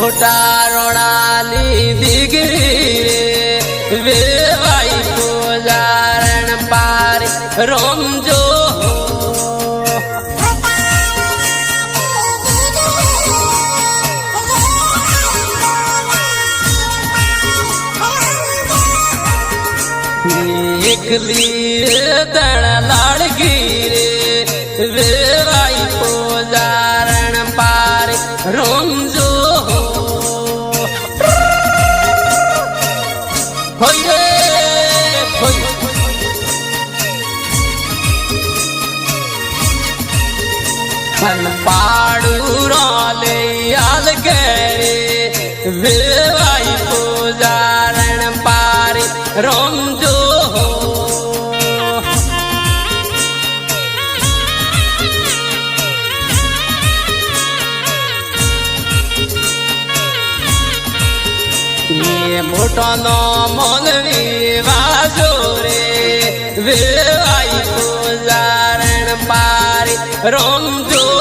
મોટા રોણાની દીગરી વેવાઈ પૂજારણ પાર રોમજો. એકલી તણ લાડકી રે વેવાઈ પૂજારણ પાર રોમજો. મન પાડું રોલે યાદ કરે વેવાઈ પૂજારણ પારી રોમજો મોટો નો મોલવી વાજો રે વેવાઈ પૂજારણ પાર રોમજો